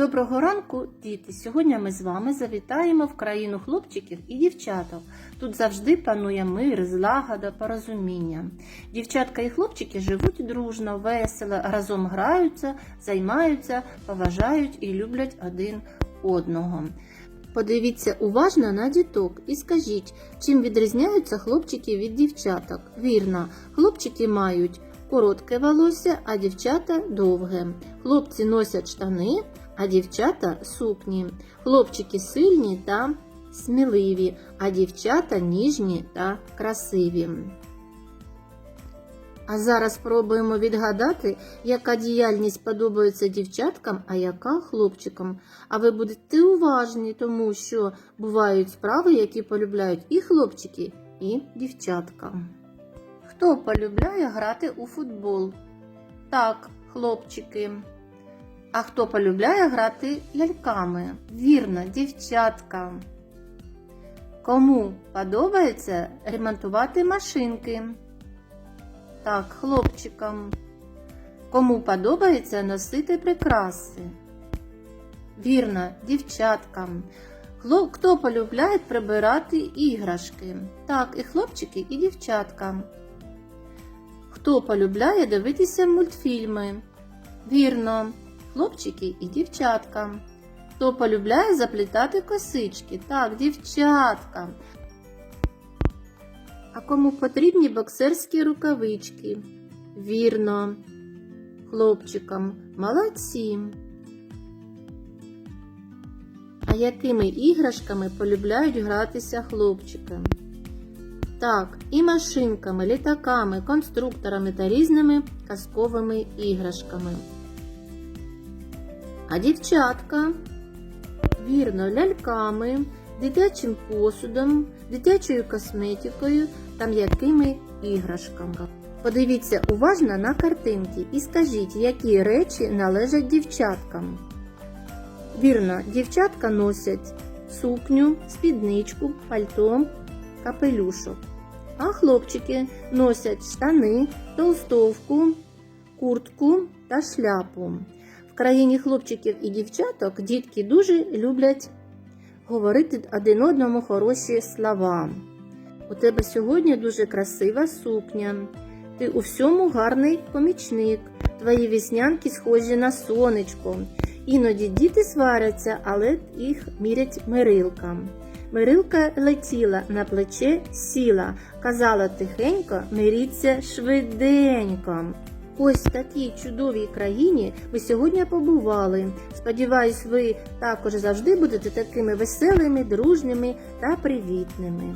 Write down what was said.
Доброго ранку, діти! Сьогодні ми з вами завітаємо в країну хлопчиків і дівчаток. Тут завжди панує мир, злагода, порозуміння. Дівчатка і хлопчики живуть дружно, весело, разом граються, займаються, поважають і люблять один одного. Подивіться уважно на діток і скажіть, чим відрізняються хлопчики від дівчаток. Вірно, хлопчики мають коротке волосся, а дівчата довге. Хлопці носять штани, а дівчата сукні. Хлопчики сильні та сміливі, а дівчата ніжні та красиві. А зараз спробуємо відгадати, яка діяльність подобається дівчаткам, а яка хлопчикам. А ви будете уважні, тому що бувають справи, які полюбляють і хлопчики, і дівчатка. Хто полюбляє грати у футбол? Так, хлопчики. А хто полюбляє грати ляльками? Вірно, дівчатка. Кому подобається ремонтувати машинки? Так, хлопчикам. Кому подобається носити прикраси? Вірно, дівчаткам. Хто полюбляє прибирати іграшки? Так, і хлопчики, і дівчатка. Хто полюбляє дивитися мультфільми? Вірно, хлопчики і дівчатка. Хто полюбляє заплітати косички? Так, дівчатка. А кому потрібні боксерські рукавички? Вірно, хлопчикам. Молодці. А якими іграшками полюбляють гратися хлопчики? Так, і машинками, літаками, конструкторами та різними казковими іграшками. А дівчатка? Вірно, ляльками, дитячим посудом, дитячою косметикою та м'якими іграшками. Подивіться уважно на картинки і скажіть, які речі належать дівчаткам. Вірно, дівчатка носять сукню, спідничку, пальто, капелюшок. А хлопчики носять штани, толстовку, куртку та шляпу. Країні хлопчиків і дівчаток дітки дуже люблять говорити один одному хороші слова. У тебе сьогодні дуже красива сукня. Ти у всьому гарний помічник. Твої віснянки схожі на сонечко. Іноді діти сваряться, але їх мірять мирилкам. Мирилка летіла на плече сіла, казала тихенько, миріться швиденько. Ось в такій чудовій країні ви сьогодні побували. Сподіваюсь, ви також завжди будете такими веселими, дружними та привітними.